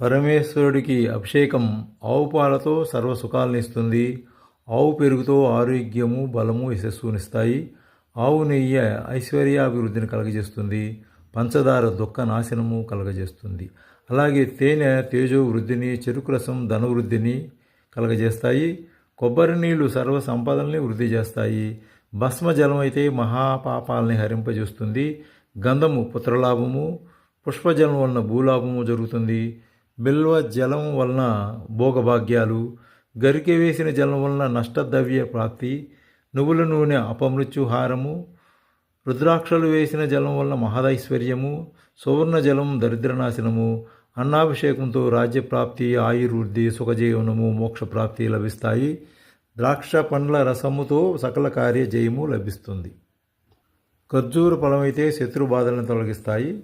పరమేశ్వరుడికి అభిషేకం ఆవు పాలతో సర్వ సుఖాలను ఇస్తుంది. ఆవు పెరుగుతో ఆరోగ్యము బలము యశస్సునిస్తాయి ఆవు నెయ్యి ఐశ్వర్యాభివృద్ధిని కలగజేస్తుంది. పంచదార దుఃఖ నాశనము కలగజేస్తుంది. అలాగే తేనె తేజో వృద్ధిని చెరుకు రసం ధనవృద్ధిని కలగజేస్తాయి. కొబ్బరి నీళ్ళు సర్వ సంపదల్ని వృద్ధి చేస్తాయి. భస్మ జలం అయితే మహాపాపాలని హరింపజేస్తుంది. గంధము పుత్రలాభము పుష్పజలం వలన భూలాభము జరుగుతుంది. బిల్వ జలం వలన భోగభాగ్యాలు గరికె వేసిన జలం వలన నష్టద్రవ్య ప్రాప్తి నువ్వుల నూనె అపమృత్యుహారము రుద్రాక్షలు వేసిన జలం వలన మహదైశ్వర్యము సువర్ణ జలం దరిద్రనాశనము అన్నాభిషేకంతో రాజ్యప్రాప్తి ఆయుర్వృద్ధి సుఖజీవనము మోక్షప్రాప్తి లభిస్తాయి. ద్రాక్ష పండ్ల రసముతో సకల కార్య జయము లభిస్తుంది. ఖర్జూర ఫలమైతే శత్రు బాధలను తొలగిస్తాయి.